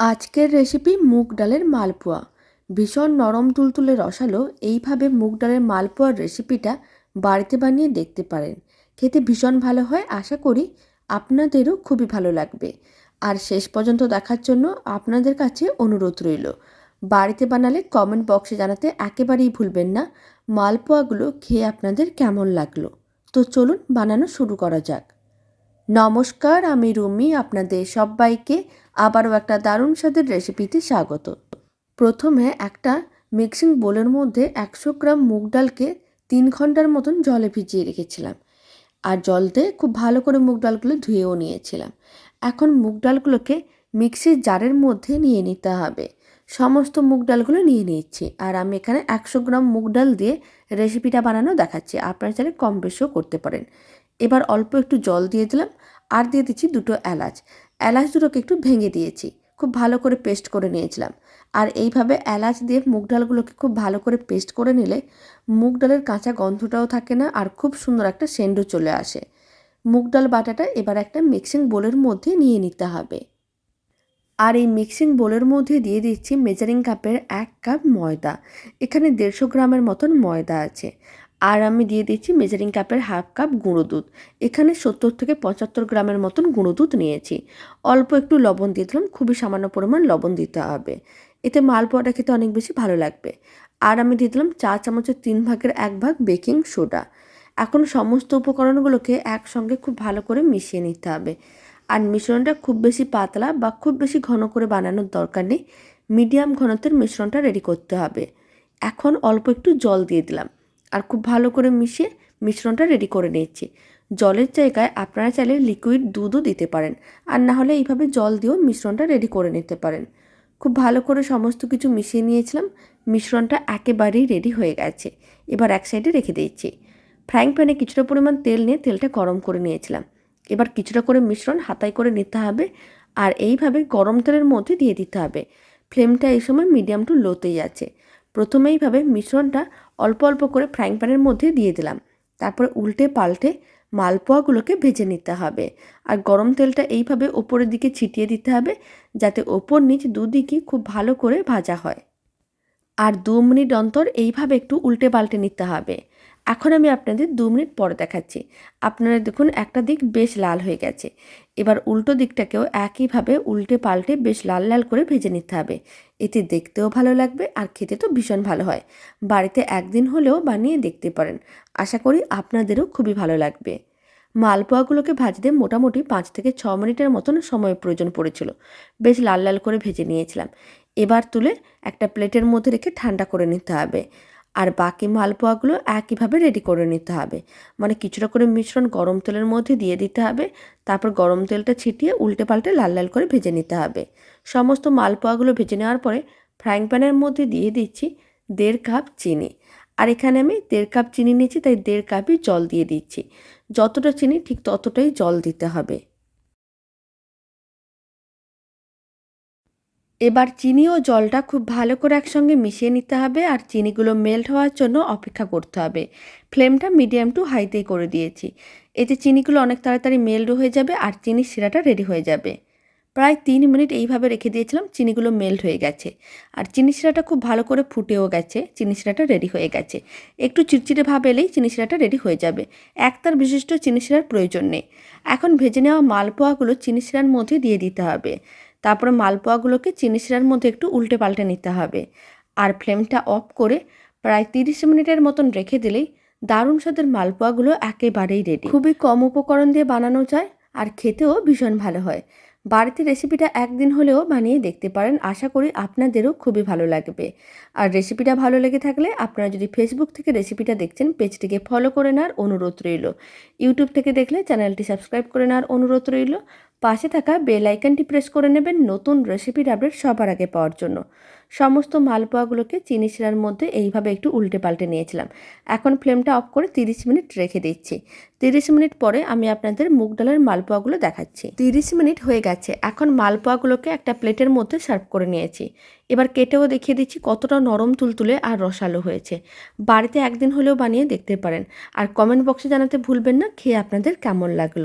আজকের রেসিপি মুগ ডালের মালপোয়া। ভীষণ নরম তুলতুলে রসালো, এইভাবে মুগ ডালের মালপোয়ার রেসিপিটা বাড়িতে বানিয়ে দেখতে পারেন। খেতে ভীষণ ভালো হয়, আশা করি আপনাদেরও খুবই ভালো লাগবে। আর শেষ পর্যন্ত দেখার জন্য আপনাদের কাছে অনুরোধ রইল। বাড়িতে বানালে কমেন্ট বক্সে জানাতে একেবারেই ভুলবেন না, মালপোয়াগুলো খেয়ে আপনাদের কেমন লাগল। তো চলুন বানানো শুরু করা যাক। নমস্কার, আমি রুমি, আপনাদের সবাইকে আবারও একটা দারুণ স্বাদের রেসিপিতে স্বাগত। প্রথমে একটা মিক্সিং বোলের মধ্যে একশো গ্রাম মুগ ডালকে তিন ঘণ্টার মতন জলে ভিজিয়ে রেখেছিলাম। আর জলতে খুব ভালো করে মুগ ডালগুলো ধুয়েও নিয়েছিলাম। এখন মুগ ডালগুলোকে মিক্সির জারের মধ্যে নিয়ে নিতে হবে। সমস্ত মুগ ডালগুলো নিয়ে নিচ্ছি আর আমি এখানে একশো গ্রাম মুগ ডাল দিয়ে রেসিপিটা বানানো দেখাচ্ছি। আপনারা চাইলে কম বেশিও করতে পারেন। এবার অল্প একটু জল দিয়ে দিলাম। আর দিয়ে দিচ্ছি দুটো এলাচ। এলাচ দুটোকে একটু ভেঙে দিয়েছি। খুব ভালো করে পেস্ট করে নিয়েছিলাম। আর এইভাবে এলাচ দিয়ে মুগ ডালগুলোকে খুব ভালো করে পেস্ট করে নিলে মুগ ডালের কাঁচা গন্ধটাও থাকে না আর খুব সুন্দর একটা সেন্ডও চলে আসে। মুগ ডাল বাটাটা এবার একটা মিক্সিং বোলের মধ্যে নিয়ে নিতে হবে। আর এই মিক্সিং বোলের মধ্যে দিয়ে দিচ্ছি মেজারিং কাপের এক কাপ ময়দা। এখানে দেড়শো গ্রামের মতন ময়দা আছে। আর আমি দিয়ে দিচ্ছি মেজারিং কাপের হাফ কাপ গুঁড়ো দুধ। এখানে সত্তর থেকে পঁচাত্তর গ্রামের মতন গুঁড়ো দুধ নিয়েছি। অল্প একটু লবণ দিয়ে দিলাম, খুবই সামান্য পরিমাণ লবণ দিতে হবে। এতে মালপোয়াটা খেতে অনেক বেশি ভালো লাগবে। আর আমি দিয়ে দিলাম চা চামচের তিন ভাগের এক ভাগ বেকিং সোডা এখন সমস্ত উপকরণগুলোকে একসঙ্গে খুব ভালো করে মিশিয়ে নিতে হবে। আর মিশ্রণটা খুব বেশি পাতলা বা খুব বেশি ঘন করে বানানোর দরকার নেই। মিডিয়াম ঘনত্বের মিশ্রণটা রেডি করতে হবে। এখন অল্প একটু জল দিয়ে দিলাম। আর খুব ভালো করে মিশিয়ে মিশ্রণটা রেডি করে নিচ্ছি জলের জায়গায় আপনারা চাইলে লিকুইড দুধও দিতে পারেন। আর না হলে এইভাবে জল দিয়েও মিশ্রণটা রেডি করে নিতে পারেন। খুব ভালো করে সমস্ত কিছু মিশিয়ে নিয়েছিলাম। মিশ্রণটা একেবারেই রেডি হয়ে গেছে। এবার এক সাইডে রেখে দিয়েছি। ফ্রাইং প্যানে কিছুটা পরিমাণ তেল নিয়ে তেলটা গরম করে নিয়েছিলাম। এবার কিছুটা করে মিশ্রণ হাতায় করে নিতে হবে আর এইভাবে গরম তেলের মধ্যে দিয়ে দিতে হবে। ফ্লেমটা এই সময় মিডিয়াম টু লোতেই আছে। প্রথমেইভাবে মিশ্রণটা অল্প অল্প করে ফ্রাইং প্যানের মধ্যে দিয়ে দিলাম। তারপর উল্টে পাল্টে মালপোয়াগুলোকে ভেজে নিতে হবে। আর গরম তেলটা এইভাবে ওপরের দিকে ছিটিয়ে দিতে হবে যাতে ওপর নিচ দুদিকই খুব ভালো করে ভাজা হয়। আর দু মিনিট অন্তর এইভাবে একটু উল্টে পাল্টে নিতে হবে। এখন আমি আপনাদের দু মিনিট পরে দেখাচ্ছি। আপনারা দেখুন, একটা দিক বেশ লাল হয়ে গেছে। এবার উল্টো দিকটাকেও একইভাবে উল্টে পাল্টে বেশ লাল লাল করে ভেজে নিতে হবে। এতে দেখতেও ভালো লাগবে আর খেতে তো ভীষণ ভালো হয়। বাড়িতে একদিন হলেও বানিয়ে দেখতে পারেন। আশা করি আপনাদেরও খুবই ভালো লাগবে। মালপোয়াগুলোকে ভাজতে মোটামুটি পাঁচ থেকে ছ মিনিটের মতন সময় প্রয়োজন পড়েছিল। বেশ লাল লাল করে ভেজে নিয়েছিলাম। এবার তুলে একটা প্লেটের মধ্যে রেখে ঠান্ডা করে নিতে হবে। আর বাকি মালপোয়াগুলো একইভাবে রেডি করে নিতে হবে। মানে কিছুটা করে মিশ্রণ গরম তেলের মধ্যে দিয়ে দিতে হবে, তারপর গরম তেলটা ছিটিয়ে উল্টে পাল্টে লাল লাল করে ভেজে নিতে হবে। সমস্ত মালপোয়াগুলো ভেজে নেওয়ার পরে ফ্রাইং প্যানের মধ্যে দিয়ে দিচ্ছি দেড় কাপ চিনি। আর এখানে আমি দেড় কাপ চিনি নিয়েছি, তাই দেড় কাপই জল দিয়ে দিচ্ছি। যতটা চিনি ঠিক ততটাই জল দিতে হবে। এবার চিনি ও জলটা খুব ভালো করে একসঙ্গে মিশিয়ে নিতে হবে আর চিনিগুলো মেল্ট হওয়ার জন্য অপেক্ষা করতে হবে। ফ্লেমটা মিডিয়াম টু হাইতেই করে দিয়েছি। এতে চিনিগুলো অনেক তাড়াতাড়ি মেল্ট হয়ে যাবে আর চিনির শিরাটা রেডি হয়ে যাবে। প্রায় তিন মিনিট এইভাবে রেখে দিয়েছিলাম, চিনিগুলো মেল্ট হয়ে গেছে। আর চিনি শিরাটা খুব ভালো করে ফুটেও গেছে চিনি শিরাটা রেডি হয়ে গেছে। একটু চিটচিটে ভাব এলেই চিনি শিরাটা রেডি হয়ে যাবে। একতার বিশিষ্ট চিনি শিরার প্রয়োজন নেই। এখন ভেজে নেওয়া মালপোয়াগুলো চিনি শিরার মধ্যে দিয়ে দিতে হবে। তারপরে মালপোয়াগুলোকে চিনি শিরার মধ্যে একটু উল্টে পাল্টে নিতে হবে। আর ফ্লেমটা অফ করে প্রায় তিরিশ মিনিটের মতন রেখে দিলেই দারুণ স্বাদের মালপোয়াগুলো একেবারেই রেডি খুবই কম উপকরণ দিয়ে বানানো যায় আর খেতেও ভীষণ ভালো হয়। বাড়িতে রেসিপিটা একদিন হলেও বানিয়ে দেখতে পারেন, আশা করি আপনাদেরও খুবই ভালো লাগবে। আর রেসিপিটা ভালো লেগে থাকলে আপনারা যদি ফেসবুক থেকে রেসিপিটা দেখছেন, পেজটিকে ফলো করে নেওয়ার অনুরোধ রইল। ইউটিউব থেকে দেখলে চ্যানেলটি সাবস্ক্রাইব করে নেওয়ার অনুরোধ রইল। পাশে থাকা বেল আইকনটি প্রেস করে নেবেন নতুন রেসিপির আপডেট সবার আগে পাওয়ার জন্য। সমস্ত মালপোয়াগুলোকে চিনি শিরার মধ্যে এইভাবে একটু উল্টে পাল্টে নিয়েছিলাম। এখন ফ্লেমটা অফ করে তিরিশ মিনিট রেখে দিচ্ছি। তিরিশ মিনিট পরে আমি আপনাদের মুগ ডালের মালপোয়াগুলো দেখাচ্ছি। তিরিশ মিনিট হয়ে গেছে, এখন মালপোয়াগুলোকে একটা প্লেটের মধ্যে সার্ভ করে নিয়েছি। এবার কেটেও দেখিয়ে দিচ্ছি কতটা নরম তুলতুলে আর রসালো হয়েছে। বাড়িতে একদিন হলেও বানিয়ে দেখতে পারেন। আর কমেন্ট বক্সে জানাতে ভুলবেন না, খেয়ে আপনাদের কেমন লাগল।